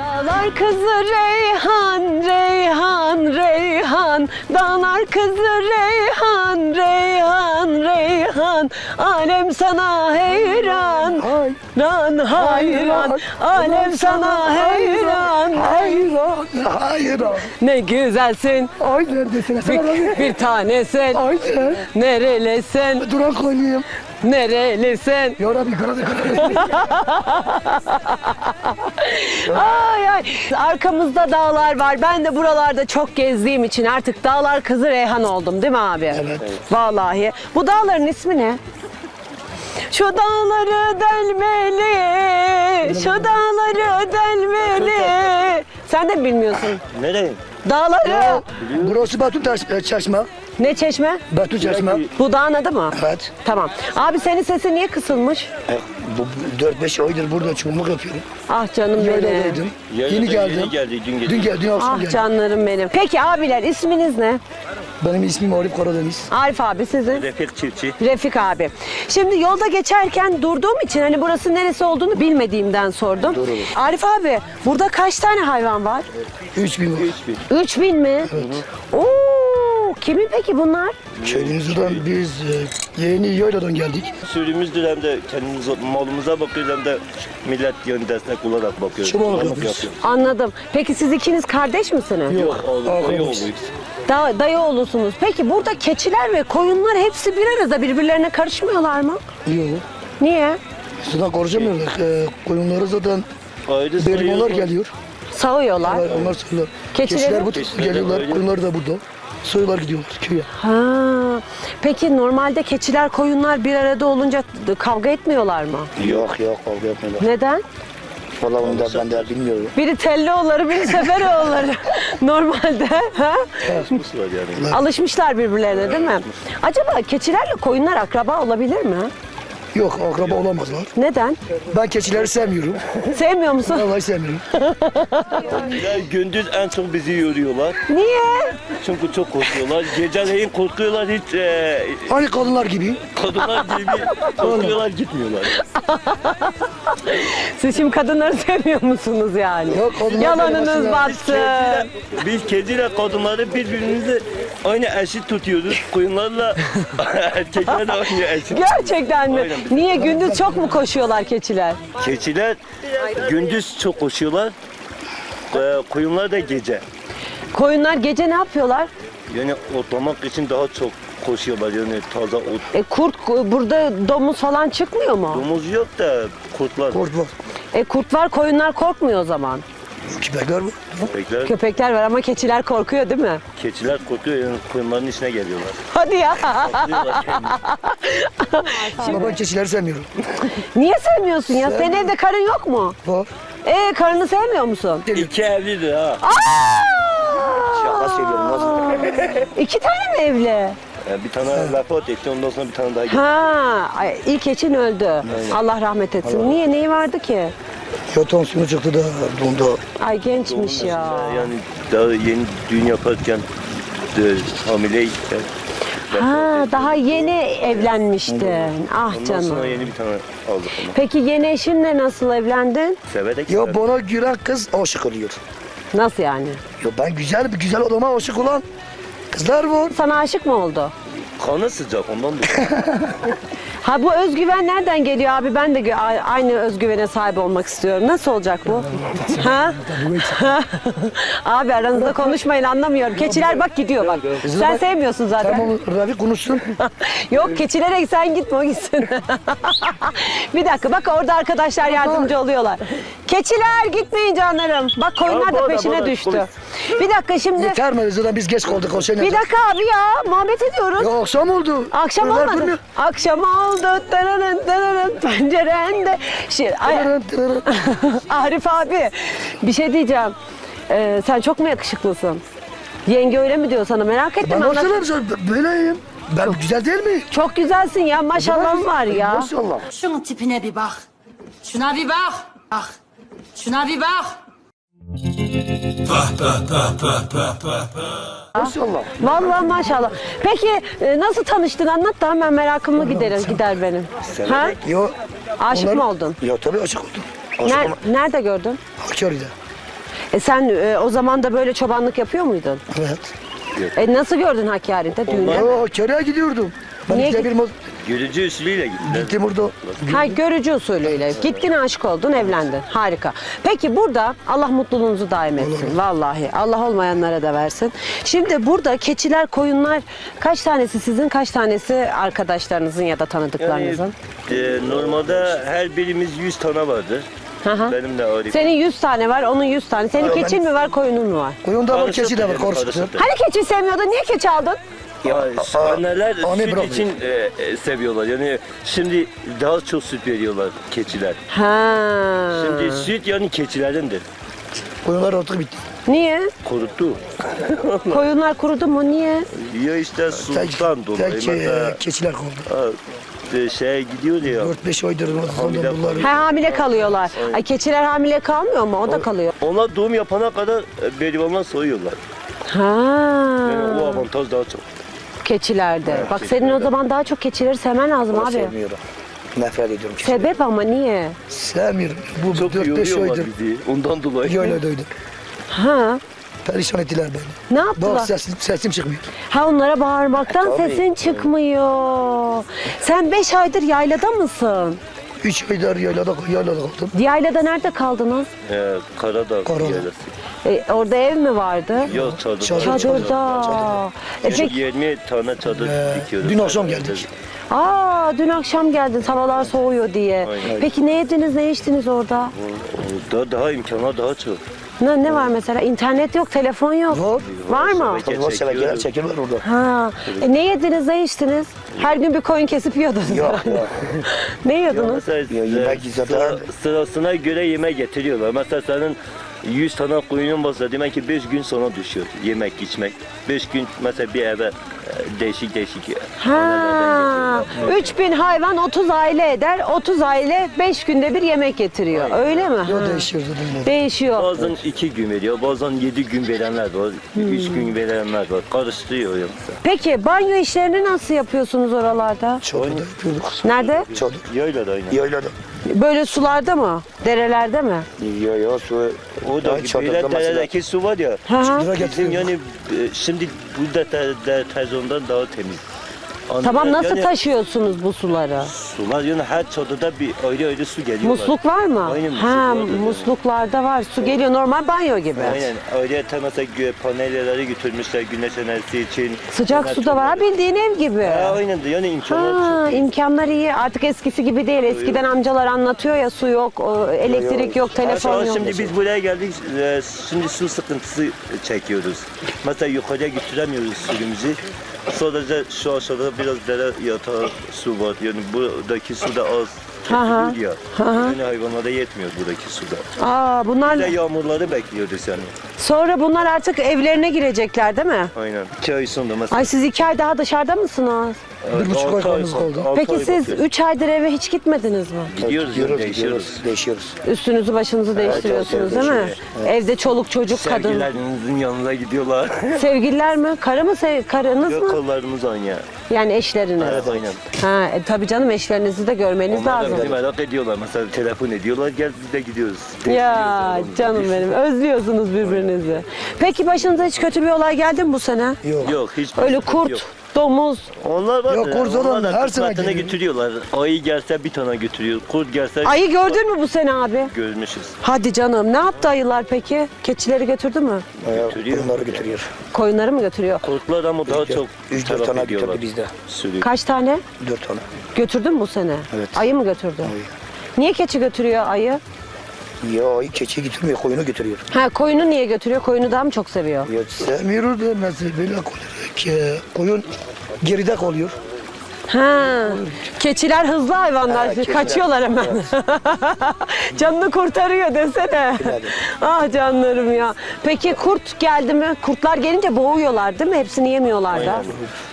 Dağlar kızı Reyhan, Reyhan, Reyhan Dağlar kızı Reyhan, Reyhan, Reyhan Alem sana hayran, ran hayran Alem sana hayran, Hayran, hayran. Ne güzelsin, Ay neredesin? Sen bir, bir tanesin Aynen. Nerelisin, Duran koyayım. Nerelisin Ya Rabbi karadı. Ay ay. Arkamızda dağlar var. Ben de buralarda çok gezdiğim için artık dağlar kızı Reyhan oldum değil mi abi? Evet. Vallahi. Bu dağların ismi ne? Şu dağları delmeli, şu dağları delmeli. Sen de mi bilmiyorsun. Nereye? Dağları. Burası Batu Taş- e, Çeşme. Ne çeşme? Batu Çeşme. Bu dağın adı mı? Evet. Tamam. Abi senin sesin niye kısılmış? E, bu 4-5 aydır burada çoğunluk yapıyorum. Ah canım benim. Yayladaydım. Yaylada Yeni geldim. Yeni geldi, dün geldi. Dün geldi, dün akşam Ah geldim. canlarım benim. Peki abiler isminiz ne? Benim ismim Arif Karadeniz. Arif abi sizin? Refik çiftçi. Refik abi. Şimdi yolda geçerken durduğum için hani burası neresi olduğunu bilmediğimden sordum. Arif abi burada kaç tane hayvan var? 3000 var. 3000. 3000 mi? Oo, kimin peki bunlar? Köylümüzden biz e, yeni yayladan geldik. Sürümüzdür hem de kendimiz malımıza bakıyoruz hem de millet yani destek olarak bakıyoruz. Çobanlık Çobanlık yapıyoruz. yapıyoruz. Anladım. Peki siz ikiniz kardeş misiniz? Yok, oğlum, dayı. Da, dayı oğlusunuz. Peki burada keçiler ve koyunlar hepsi bir arada birbirlerine karışmıyorlar mı? Yok. Niye? Zaten konuşamıyorlar. E, koyunları zaten Ayrı sayıyorlar. geliyor. Sağıyorlar. Onlar, onlar. Keçileri- Keçiler bu Keçiler de geliyorlar. böyle. Koyunlar da burada. Soyular gidiyorlar köye. Ha. Peki normalde keçiler koyunlar bir arada olunca kavga etmiyorlar mı? Yok yok kavga yapmıyorlar. Neden? Valla onu da ben de bilmiyorum. Biri Tellioğulları, biri Seferoğulları. Normalde. Ha? Alışmışlar birbirlerine değil mi? Acaba keçilerle koyunlar akraba olabilir mi? Yok akraba olamazlar. Neden? Ben keçileri sevmiyorum. Sevmiyor musun? Vallahi sevmiyorum. Ya gündüz en çok bizi yoruyorlar. Niye? Çünkü çok korkuyorlar. Geceleyin korkuyorlar hiç e, Aynı kadınlar gibi. kadınlar gibi korkuyorlar gitmiyorlar. Siz şimdi kadınları sevmiyor musunuz yani? Yok, kadınlar Yalanınız sevmezsin battı. Kediyle- Biz kediyle kadınları birbirimizi aynı eşit tutuyoruz. Koyunlarla erkekler de aynı eşit. Gerçekten mi? Aynen. Niye? Gündüz çok mu koşuyorlar keçiler? Keçiler gündüz çok koşuyorlar. Ee, koyunlar da gece. Koyunlar gece ne yapıyorlar? Yani otlamak için daha çok koşuyorlar yani taze ot. E kurt burada domuz falan çıkmıyor mu? Domuz yok da kurtlar, Kort var. E kurt var koyunlar korkmuyor o zaman. Köpekler var. köpekler, Köpekler var ama keçiler korkuyor değil mi? keçiler korkuyor yani koyunların içine geliyorlar. Hadi ya. Diyorlar kendini. Ama ben keçileri sevmiyorum. Niye sevmiyorsun ya? Senin evde karın yok mu? Var. E karını sevmiyor musun? İki evlidir ha. Şaka söylüyorum nasıl? İki tane mi evli? Yani bir tane vefat etti ondan sonra bir tane daha gitti. Ha, ay, ilk eşin öldü. Allah rahmet etsin. Niye? Neyi vardı ki? Ya tansiyonu çıktı da donda. Ay gençmiş ya. Yani daha yeni düğün yaparken e, hamileyken. Ha, daha yeni evlenmiştin. Ah Ondan sonra canım. yeni bir tane aldık onu. Peki yeni eşinle nasıl evlendin? Severek Ya bana gülen kız aşık oluyor. Nasıl yani? Ya ben güzel bir güzel adama aşık olan kızlar var. Sana aşık mı oldu? kanı sıcak ondan dolayı. Ha bu özgüven nereden geliyor abi? Ben de aynı özgüvene sahip olmak istiyorum. Nasıl olacak bu? ha? abi aranızda konuşmayın anlamıyorum. Keçiler bak gidiyor bak. Sen sevmiyorsun zaten. Tamam Ravi konuşsun. Yok keçilere sen gitme o gitsin. bir dakika bak orada arkadaşlar yardımcı oluyorlar. Keçiler gitmeyin canlarım. Bak koyunlar da peşine düştü. Bir dakika şimdi. Yeter mi? Zaten biz geç kaldık o şeyle. Bir dakika abi ya muhabbet ediyoruz. Ya akşam oldu. Akşam olmadı. Akşam oldu. Tararın tararın pencerende. Şey, ay-. Arif abi bir şey diyeceğim. Ee, sen çok mu yakışıklısın? Yenge öyle mi diyor sana merak ettim. Ben anlat. nasılım? Böyleyim. Ben güzel değil mi? Çok güzelsin ya maşallah var ya. Maşallah. Şunun tipine bir bak. Şuna bir bak. Bak. Şuna bir bak. Maşallah. Vallahi maşallah. Peki e, nasıl tanıştın anlat da hemen merakımı gider gider benim. Ha? Ya Aşık mı oldun? Ya tabii aşık oldum. Aşık Ner- ama nerede gördün? Hakkari'de. E sen e, o zaman da böyle çobanlık yapıyor muydun? Evet. E nasıl gördün Hakkari'de düğünde? Oo, köye gidiyordum. Ben Niye işte bir mo- Görücü usulüyle gittiler. gittim orada. Ha görücü usulüyle. Gittin aşık oldun evlendin. Harika. Peki burada Allah mutluluğunuzu daim etsin. Vallahi Allah olmayanlara da versin. Şimdi burada keçiler koyunlar kaç tanesi sizin kaç tanesi arkadaşlarınızın ya da Yani tanıdıklarınızın? e, normalde her birimiz 100 tane vardır. Hı hı. Benim de harika. Senin 100 tane var, onun 100 tane. Senin keçin mi var, koyunun mu var? Koyunda var, Karışık keçi de var, yani, karışık. karışık. Hani keçi sevmiyordun? Niye keçi aldın? Ya, anneler anne süt bırakmıyor. için e, e, seviyorlar. Yani şimdi daha çok süt veriyorlar keçiler. Ha. Şimdi süt yani keçilerindir. Koyunlar artık bitti. Niye? Kuruttu. Koyunlar kurudu mu? Niye? Ya işte sultan dolayı. tek Mesela e, keçiler kaldı. ha, e, şeye gidiyor ya. 4-5 aydır Hamile bunlar. Ha hamile kalıyorlar. Ay keçiler hamile kalmıyor mu? O da kalıyor. Ona doğum yapana kadar e, berivandan soyuyorlar. Ha. Yani o avantaj daha çok. Keçilerde. Bak senin o zaman daha çok keçileri sevmen lazım abi. Sevmiyorum. Nefret ediyorum. Sebep ama niye? Sevmiyorum. Bu Çok 4-5 yoruyorlar aydır. bizi. Ondan dolayı. Yayla döydüm. Ha? Perişan ettiler beni. Ne yaptılar? Bak sesim, sesim çıkmıyor. Ha onlara bağırmaktan sesin çıkmıyor. Sen beş aydır yaylada mısın? 3 aydır yaylada, yaylada kaldım. Yaylada nerede kaldınız? Ee, Karadağ Karadağ. yaylası. E, orada ev mi vardı? Yok çadır. Çadır. Çadırda. E Yani peki, 20 tane çadır Ee, dikiyoruz. dün akşam geldik. aa dün akşam geldin havalar soğuyor diye. Aynen. Peki ne yediniz, ne içtiniz orada? Daha, daha imkanlar daha çok. Ne, ne var mesela? İnternet yok, telefon yok. Var. Var mı? Çekiyoruz. çekiyorlar orada. Ha. E, ne yediniz, ne içtiniz? Her gün bir koyun kesip yiyordunuz. Yok yok. ne yiyordunuz? mesela Ya yemek zaten- sıra- sırasına göre yemek getiriyorlar. Mesela senin 100 tane koyunun varsa demek ki 5 gün sonra düşüyor yemek içmek. 5 gün mesela bir eve e, değişik değişik Ha. hanelerden geliyorlar. 3000 hayvan 30 aile eder. 30 aile 5 günde bir yemek getiriyor. Öyle mi? Yok Ha. değişiyor. Değişiyor. Bazen 2 gün veriyor, bazen 7 gün verenler var, 3 Hmm. gün verenler var. Karıştırıyor yoksa. Peki banyo işlerini nasıl yapıyorsunuz oralarda? Çadırda yapıyorduk. Nerede? Çadır. Yayla da aynı. Yaylada. Böyle sularda mı? Derelerde mi? Ya ya su. O da Ya çadırda böyle deredeki su var ya. Çadıra Bizim yani e, şimdi burada te, de, tezondan daha temiz. Anladın Tamam nasıl yani, taşıyorsunuz bu suları? Sular yani her çadırda bir ayrı ayrı su geliyor. Musluk var mı? Aynen, musluk ha, vardır yani. musluklarda var. Su geliyor normal banyo gibi. Aynen. Ayrıca mesela panelleri götürmüşler güneş enerjisi için. Sıcak Onlar su da var. Bildiğin ev gibi. Ha, aynen yani imkanlar Ha, çok iyi. imkanlar iyi. Artık eskisi gibi değil. Eskiden amcalar anlatıyor ya su yok, elektrik yok, telefon yok. şimdi biz buraya geldik, e, şimdi su sıkıntısı çekiyoruz. Mesela yukarıya götüremiyoruz suyumuzu. Sadece şu aşağıda biraz dere yatağı su var. Yani buradaki su da az Ya. Yani hayvanlara yetmiyor buradaki suda. Aa, bunlar Bir de yağmurları bekliyoruz yani. sonra bunlar artık evlerine girecekler değil mi? Aynen. İki ay sonra mesela. Ay siz iki ay daha dışarıda mısınız? Bir buçuk ay kalmış kaldı. altı Peki ay siz bakıyoruz. üç aydır eve hiç gitmediniz mi? gidiyoruz, Gidiyoruz, değişiyoruz. gidiyoruz, değişiyoruz. Üstünüzü başınızı değiştiriyorsunuz değil mi? Evde çoluk çocuk kadın. Sevgililerinizin yanına gidiyorlar. Sevgililer mi? Karı mı? Sev karınız Yok mı? kollarımız aynı. Yani eşleriniz. Evet aynen. Ha, e, tabii canım eşlerinizi de görmeniz Onlar da lazım. Bizi merak ediyorlar. Mesela telefon ediyorlar. Gel biz de gidiyoruz. Ya canım benim özlüyorsunuz birbirinizi. Peki başınıza hiç kötü bir olay geldi mi bu sene? Yok. Yok hiç Öyle kurt, domuz. Onlar var. Yok, ya, kurt zaten onlar da her sene kısmetine geliyor. götürüyorlar. Ayı gelse bir tane götürüyor. Kurt gelse Ayı gördün mü bu sene abi? görmüşüz. Hadi canım ne yaptı ayılar peki? Keçileri götürdü mü? Götürüyor. Bunları götürüyor. Koyunları mı götürüyor? Kurtlar ama daha çok 3-4 taraf tane ediyorlar. götürdü bizde. Sürü. Kaç tane? 4 tane. Götürdün mü bu sene? Evet. Ayı mı götürdü? Ayı. Niye keçi götürüyor ayı? Ya keçi götürmüyor, koyunu götürüyor. Ha koyunu niye götürüyor? Koyunu daha mı çok seviyor? Ya sevmiyoruz da mesela böyle ki koyun geride kalıyor. Ha, keçiler hızlı hayvanlar. Ha, keçiler. Kaçıyorlar hemen. Canını kurtarıyor desene. ah canlarım ya. Peki kurt geldi mi? Kurtlar gelince boğuyorlar değil mi? Hepsini yemiyorlar da.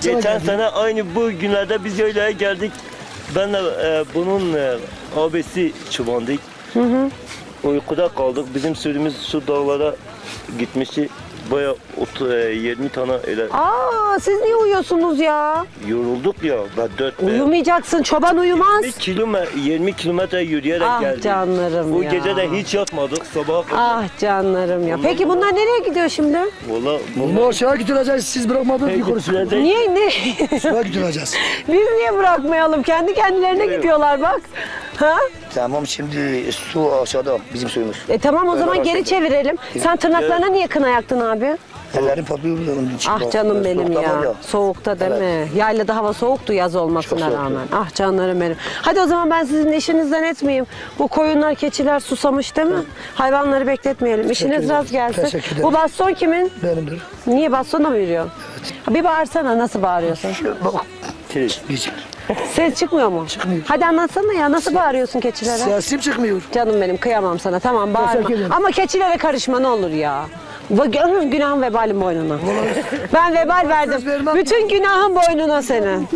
Geçen sene aynı bu günlerde biz yaylaya geldik. Ben de e, bunun e, abisi çobandık. Uykuda kaldık. Bizim sürümüz şu dağlara gitmişti. baya ot- e, 20 tane öyle Aa siz niye uyuyorsunuz ya? yorulduk ya. Ben 4 Uyumayacaksın. Çoban uyumaz. 20 kilometre, 20 kilometre yürüyerek Ah geldik. canlarım Bu ya. gece de hiç yatmadık. Sabaha kadar. Ah canlarım ya. Peki bunlar nereye gidiyor şimdi? Valla Bu aşağı götüreceğiz. Siz bırakmadınız yukarı. Niye ne? Aşağı götüreceğiz. Biz niye bırakmayalım? Kendi kendilerine gidiyorlar bak. Ha? Tamam şimdi su aşağıda bizim suyumuz. E tamam o zaman geri çevirelim. Sen tırnaklarına niye kına yaktın abi? Ellerim patlıyor onun için. Ah canım benim Soğukta ya. var ya. Soğukta değil mi? Yaylada hava soğuktu yaz olmasına Çok soğuktu. rağmen. Ah canlarım benim. Hadi o zaman ben sizin işinizden etmeyeyim. Bu koyunlar, keçiler susamış değil mi? Hayvanları bekletmeyelim. İşiniz ederim. rast gelsin. Teşekkür ederim. Bu baston kimin? Benimdir. Niye bastonla mı yürüyor? Bir bağırsana nasıl bağırıyorsun? Şu bak. Diyecek. Ses çıkmıyor mu? Çıkmıyor. Hadi anlatsana ya nasıl bağırıyorsun keçilere? Sesim çıkmıyor. Canım benim kıyamam sana tamam bağırma. Teşekkür ederim. Ama keçilere karışma ne olur ya. Bu gönül günahın vebalin boynuna. Ben vebal verdim. vermem. Bütün günahın boynuna senin.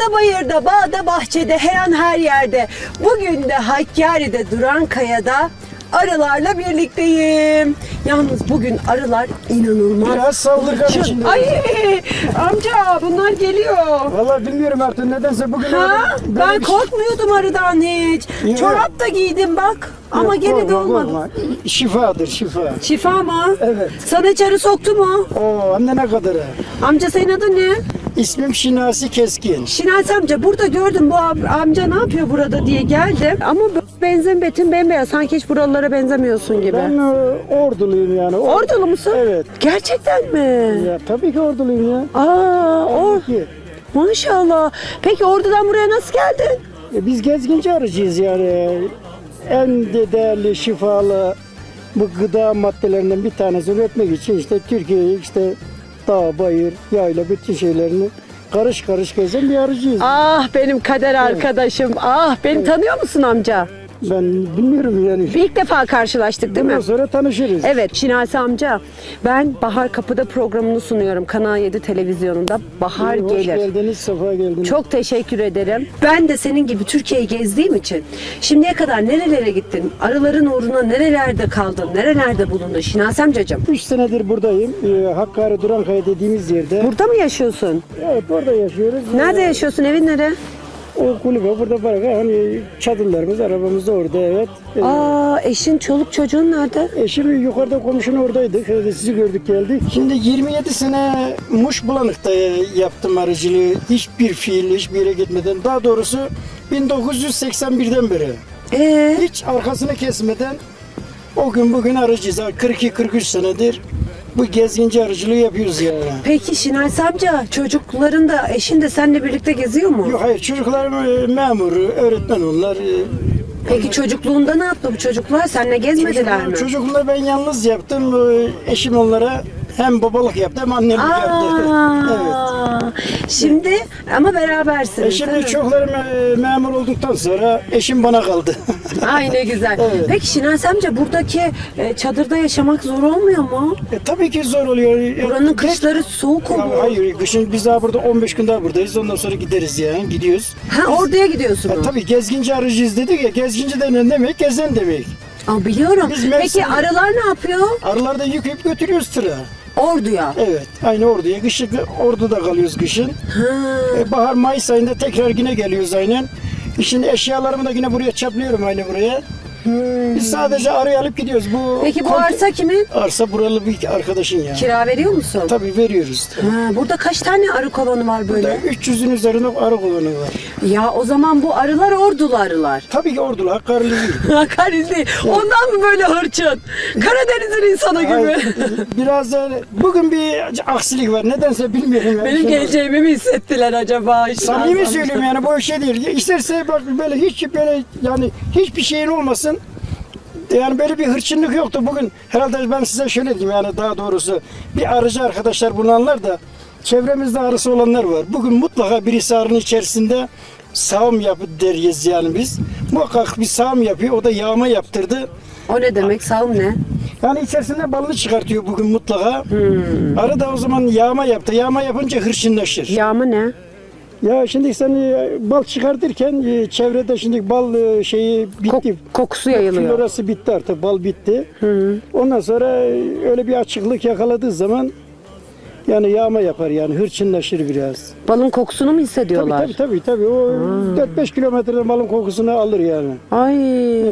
Dağda bayırda, bağda bahçede, her an her yerde. Bugün de Hakkari'de Duran Kaya'da arılarla birlikteyim. Yalnız bugün arılar inanılmaz. Biraz saldırgan içinde. Ay amca bunlar geliyor. Vallahi bilmiyorum artık nedense bugün Ha? böyle Ben bir- korkmuyordum arıdan hiç. Yok. Çorap da giydim bak. Ama Yok, gene de korkma, olmadı. korkma. Şifadır şifa. Şifa mı? Evet. Sana hiç arı soktu mu? Oo anne ne kadar. Amca senin adın ne? İsmim Şinasi Keskin. Şinasi amca burada gördüm bu am- amca ne yapıyor burada diye geldim. Ama benzin betin bembeyaz. Sanki hiç buralara benzemiyorsun gibi. Ben e, orduluyum yani. Or- Ordulu musun? Evet. Gerçekten mi? Ya tabii ki orduluyum ya. Aa, or Ki, maşallah. Peki ordudan buraya nasıl geldin? e, biz gezginci arıcıyız yani. En de değerli şifalı bu gıda maddelerinden bir tanesini üretmek için işte Türkiye'yi işte dağ, bayır, yayla bütün şeylerini karış karış gezen bir arıcıyız. Ah benim kader arkadaşım. Ah beni tanıyor musun amca? Ben bilmiyorum yani. İlk defa karşılaştık değil mi? Bundan sonra tanışırız. Evet Şinasi amca ben Bahar Kapı'da programını sunuyorum Kanal 7 televizyonunda. Bahar Hoş gelir. geldiniz, sefa geldiniz. Çok teşekkür ederim. Ben de senin gibi Türkiye'yi gezdiğim için şimdiye kadar nerelere gittin? Arıların uğruna nerelerde kaldın? Nerelerde bulundun Şinasi amcacığım? 3 senedir buradayım. Ee, Hakkari Durankaya dediğimiz yerde. Burada mı yaşıyorsun? Evet orada yaşıyoruz. Nerede yaşıyorsun? Evin nere? O kulübe burada var. Hani çadırlarımız, arabamız da orada evet. Ee, Aa eşin, çoluk çocuğun nerede? Eşim yukarıda komşunun oradaydık. Öyle sizi gördük geldik. Şimdi 27 sene Muş Bulanık'ta yaptım arıcılığı. Hiçbir fiil, hiçbir yere gitmeden. Daha doğrusu 1981'den beri. Ee, Hiç arkasını kesmeden o gün bugün arıcıyız. 42-43 senedir bu gezginci arıcılığı yapıyoruz yani. peki Şinasi amca çocukların da eşin de seninle birlikte geziyor mu? Yok hayır çocuklarım e, memur, öğretmen onlar. E, Peki çocukluğunda ne yaptı bu çocuklar? Seninle gezmediler mi? Çocukluğunda ben yalnız yaptım. E, Eşim onlara hem babalık yaptı hem annelik yaptı. Evet. Şimdi ama berabersiniz. E şimdi mi? çocuklarım e, memur olduktan sonra eşim bana kaldı. Ay ne güzel. Evet. Peki Şinasi amca buradaki e, çadırda yaşamak zor olmuyor mu? e, tabii ki zor oluyor. E, Buranın kışları soğuk Ya, oluyor. hayır, kışın biz daha burada 15 gün daha buradayız. Ondan sonra gideriz yani, gidiyoruz. Ha orduya gidiyorsunuz. E, tabii gezginci arıcıyız dedik ya, gezginci denen demek, gezen demek. Aa, biliyorum. Biz Peki Mersin'de- arılar ne yapıyor? Arılarda yükleyip götürüyoruz tıra. Orduya. Evet, aynı orduya. Kışın orduda kalıyoruz kışın. Ha. E, bahar, Mayıs ayında tekrar yine geliyoruz aynen. Şimdi eşyalarımı da yine buraya çaplıyorum aynı buraya. Biz sadece arıyı alıp gidiyoruz. Bu. Peki bu arsa kimin? Arsa buralı bir arkadaşın ya. Kira veriyor musun? Tabii veriyoruz. Ha, burada kaç tane arı kovanı var Burada böyle? 300'ün üzerinde arı kovanı var. Ya o zaman bu arılar ordulu arılar. Tabii ki ordulu, Hakkari'li değil. Hakaretli. Ondan mı böyle hırçın? Karadeniz'in insanı gibi. Hayır, Biraz da bugün bir aksilik var. Nedense bilmiyorum. Yani. Benim geleceğimi mi hissettiler acaba? Samimi söylüyorum yani bu şey değil. İsterse bak böyle hiç böyle yani hiçbir şeyin olmasın. Yani böyle bir hırçınlık yoktu bugün. Herhalde ben size şöyle diyeyim yani daha doğrusu bir arıcı arkadaşlar bunu anlar da çevremizde arısı olanlar var. Bugün mutlaka birisi arının içerisinde sağım yapı deriz yani biz. Muhakkak bir sağım yapıyor. O da yağma yaptırdı. O ne demek? Sağım ne? Yani içerisinde balını çıkartıyor bugün mutlaka. Arı da o zaman yağma yaptı. Yağma yapınca hırçınlaşır. Yağma ne? Ya şimdi sen e, bal çıkartırken e, çevrede şimdi bal e, şeyi bitti. Kok- kokusu yayılıyor. Florası bitti artık bal bitti. Ondan sonra öyle bir açıklık yakaladığı zaman yani yağma yapar yani hırçınlaşır biraz. Balın kokusunu mu Tabii hissediyorlar? tabii tabii tabii o 4-5 kilometrede balın kokusunu alır yani. Ay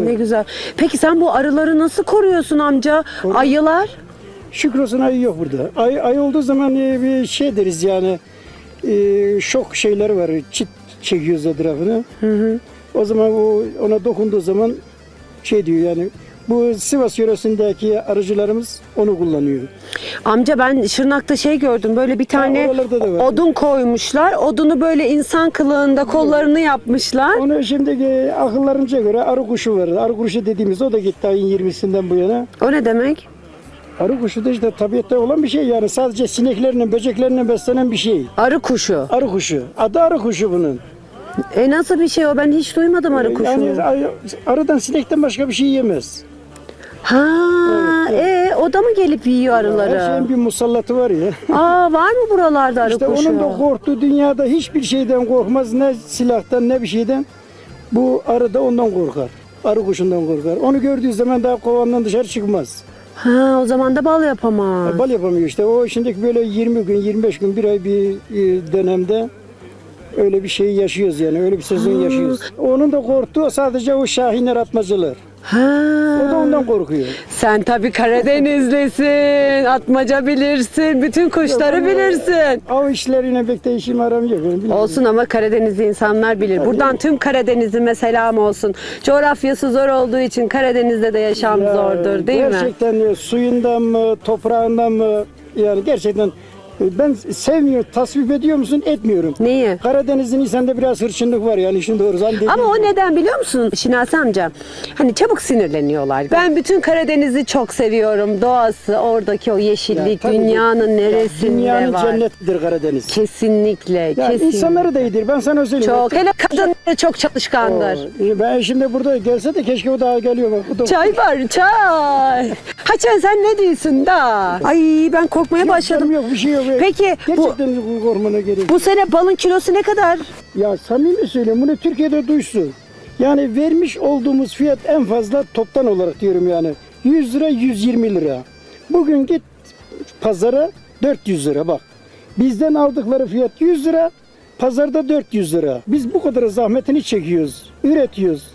ne güzel. Peki sen bu arıları nasıl koruyorsun amca? Ayılar? Şükür olsun ayı yok burada. Ay, ay olduğu zaman bir şey deriz yani e, şok şeyler var. Çit çekiyoruz etrafını. O zaman o ona dokunduğu zaman şey diyor yani bu Sivas yöresindeki arıcılarımız onu kullanıyor. Amca ben Şırnak'ta şey gördüm böyle bir tane oralarda da var. odun koymuşlar. Odunu böyle insan kılığında kollarını yapmışlar. Onu şimdi e, akıllarınca göre arı kuşu var. Arı kuşu dediğimiz o da gitti ayın 20'sinden bu yana. O ne demek? Arı kuşu da işte tabiatta olan bir şey yani sadece sineklerle, böceklerle beslenen bir şey. Arı kuşu. Arı kuşu. Adı arı kuşu bunun. E nasıl bir şey o? Ben hiç duymadım arı kuşunu. Yani arıdan sinekten başka bir şey yemez. Ha, e o da mı gelip yiyor Her arıları? şeyin bir musallatı var ya. Aa var mı buralarda arı İşte kuşu? onun da korktuğu dünyada hiçbir şeyden korkmaz. Ne silahtan ne bir şeyden. Bu arı da ondan korkar. Arı kuşundan korkar. Onu gördüğü zaman daha kovandan dışarı çıkmaz. Ha o zaman da bal yapamaz. Bal yapamıyor işte. O şimdiki böyle 20 gün, 25 gün, bir ay bir e, dönemde öyle bir şey yaşıyoruz yani. Öyle bir sezon yaşıyoruz. Onun da korktuğu sadece o şahinler atmacılar. Ha. O da ondan korkuyor. Sen tabii Karadenizlisin, atmaca bilirsin, bütün kuşları bilirsin. Av işleriyle pek de işim aram yok. benim, bilmiyorum. Olsun ama Karadenizli insanlar bilir. Buradan tüm Karadeniz'ime selam olsun. Coğrafyası zor olduğu için Karadeniz'de de yaşam Ya, zordur değil mi? gerçekten? Suyundan mı, toprağından mı? Yani gerçekten ben sevmiyorum, tasvip ediyor musun? Etmiyorum. Neyi? Karadeniz'in insanda biraz hırçınlık var yani işin doğrusu. Hani Ama o gibi. neden biliyor musun Şinasi amca? Hani çabuk sinirleniyorlar. Ben bütün Karadeniz'i çok seviyorum. Doğası, oradaki o Ya yeşillik, tabii dünyanın ya neresinde Dünyanın var. cennetidir Karadeniz. Kesinlikle, Ya kesinlikle. insanları da iyidir. Ben sana söyleyeyim. Çok. Hele kadınları çok çalışkandır. Oo, Ben şimdi burada gelse de keşke o daha geliyor. Bak, bu da Çay var, çay. Haçan sen ne diyorsun da? Ay ben korkmaya başladım. Yok bir şey yok. Peki bu Gerçekten bu korkmana gerek. bu sene balın kilosu ne kadar? Ya samimi söylüyorum bunu Türkiye'de duysun. Yani vermiş olduğumuz fiyat en fazla toptan olarak diyorum yani. 100 lira 120 lira. Bugün git pazara 400 lira bak. Bizden aldıkları fiyat 100 lira. Pazarda 400 lira. Biz bu kadar zahmetini çekiyoruz. Üretiyoruz.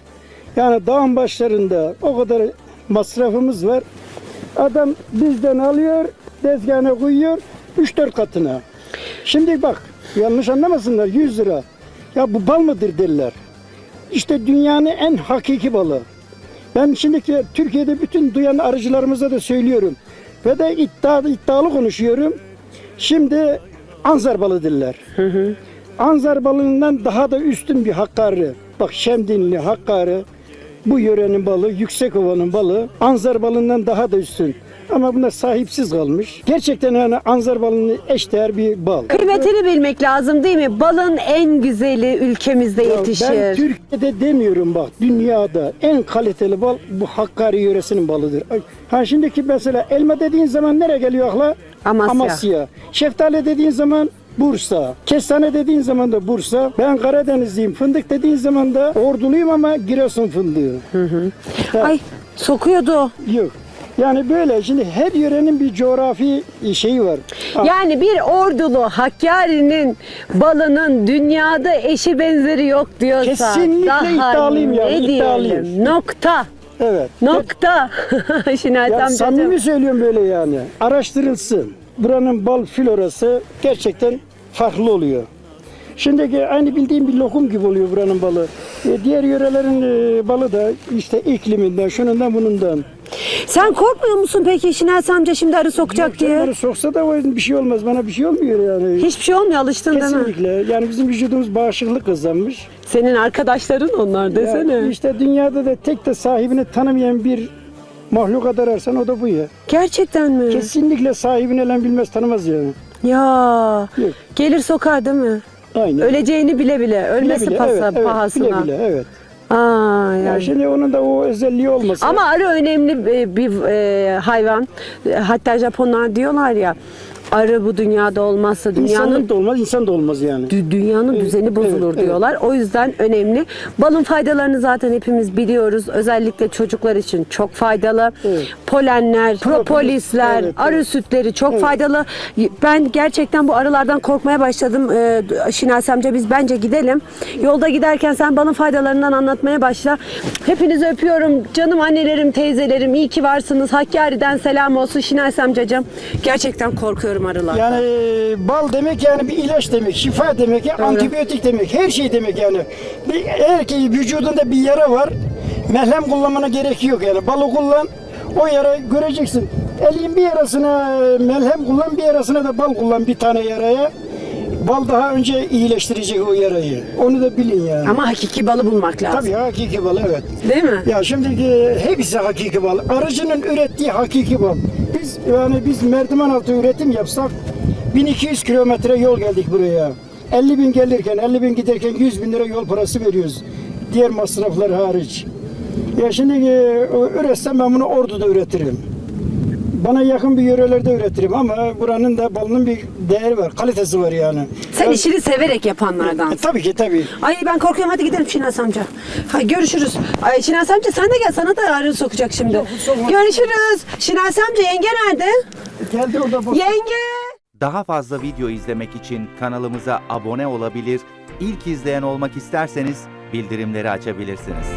Yani dağın başlarında o kadar masrafımız var. Adam bizden alıyor, tezgahına koyuyor 3-4 katına. Şimdi bak yanlış anlamasınlar 100 lira. Ya bu bal mıdır derler. İşte dünyanın en hakiki balı. Ben şimdiki Türkiye'de bütün duyan arıcılarımıza da söylüyorum. Ve de iddia, iddialı konuşuyorum. Şimdi anzar balı derler. Anzar balından daha da üstün bir Hakkari. Bak Şemdinli, Hakkari bu yörenin balı, Yüksekova'nın balı Anzar balından daha da üstün. Ama bunlar sahipsiz kalmış. Gerçekten yani Anzar balının eşdeğer bir bal. Kıymetini bilmek lazım değil mi? Balın en güzeli ülkemizde Ya yetişir. Ben Türkiye'de demiyorum bak dünyada en kaliteli bal bu Hakkari yöresinin balıdır. Ha şimdiki mesela elma dediğin zaman nereye geliyor akla? Amasya. Şeftali dediğin zaman Bursa. Kestane dediğin zaman da Bursa. Ben Karadenizliyim. Fındık dediğin zaman da Orduluyum ama Giresun fındığı. Ya, Ay sokuyordu. Yok. Yani böyle şimdi her yörenin bir coğrafi şeyi var. Ha, Yani bir ordulu Hakkari'nin balının dünyada eşi benzeri yok diyorsa Kesinlikle daha iddialıyım ya, ne iddialıyım. diyelim? Nokta. Evet. Nokta. Şinayet Ya amcacığım. samimi söylüyorum böyle yani. Araştırılsın. Buranın bal florası gerçekten farklı oluyor. Şimdiki aynı bildiğim bir lokum gibi oluyor buranın balı. E, diğer yörelerin e, balı da işte ikliminden, şunundan bunundan. Sen korkmuyor musun peki Şinayet amca şimdi arı sokacak diye? Canları soksa da o bir şey olmaz. Bana bir şey olmuyor yani. Hiçbir şey olmuyor alıştın değil mi? Kesinlikle. Yani bizim vücudumuz bağışıklık kazanmış. Senin arkadaşların onlar desene. Ya işte dünyada da tek de sahibini tanımayan bir mahluk ararsan o da bu ya. Gerçekten mi? Kesinlikle sahibini elen bilmez tanımaz yani. Ya Yok. gelir sokar değil mi? Aynen. Öleceğini bile bile, Bile ölmesi bile, pasa, evet, evet, pahasına. Bile bile, evet. Aa, Ya yani. şimdi onun da o özelliği olmasa. Ama arı önemli bir, bir, e, hayvan. E, Hatta Japonlar diyorlar ya arı bu dünyada olmazsa dünyanın İnsanlık da olmaz, insan da olmaz yani. dü- dünyanın düzeni bozulur evet. diyorlar. O yüzden önemli. Balın faydalarını zaten hepimiz biliyoruz. Özellikle çocuklar için çok faydalı. Evet. Polenler, propolisler, evet, arı sütleri çok faydalı. Ben gerçekten bu arılardan korkmaya başladım. Ee, Şinasi amca biz bence gidelim. Yolda giderken sen balın faydalarından anlatmaya başla. Hepinizi öpüyorum. Canım annelerim, teyzelerim iyi ki varsınız. Hakkari'den selam olsun Şinasi amcacığım. Gerçekten korkuyorum arılardan. Yani e, bal demek yani bir ilaç demek, şifa demek, ya, antibiyotik demek, her şey demek yani. Bir, eğer ki vücudunda bir yara var, merhem kullanmana gerek yok yani. Balı kullan, o yara göreceksin. Elin bir yarasına merhem kullan, bir yarasına da bal kullan bir tane yaraya. Bal daha önce iyileştirecek o yarayı. Onu da bilin yani. Ama hakiki balı bulmak lazım. Tabii hakiki bal evet. Değil mi? Ya şimdi e, hepsi hakiki bal. Arıcının ürettiği hakiki bal. Biz yani biz merdiven altı üretim yapsak 1200 kilometre yol geldik buraya. 50 bin gelirken 50 bin giderken 100 bin lira yol parası veriyoruz. Diğer masraflar hariç. Ya şimdi e, üretsem ben bunu Ordu'da üretirim. Bana yakın bir yörelerde üretirim ama buranın da balının bir değeri var, kalitesi var yani. Sen Ya- işini severek yapanlardan. E, tabii ki tabii. Ay ben korkuyorum hadi gidelim Şinas amca. Hadi görüşürüz. Ay Şinas amca sen de gel sana da arı sokacak şimdi. sokmaz. Görüşürüz. Şinas amca yenge nerede? Geldi orada bak. Yenge. Daha fazla video izlemek için kanalımıza abone olabilir, ilk izleyen olmak isterseniz bildirimleri açabilirsiniz.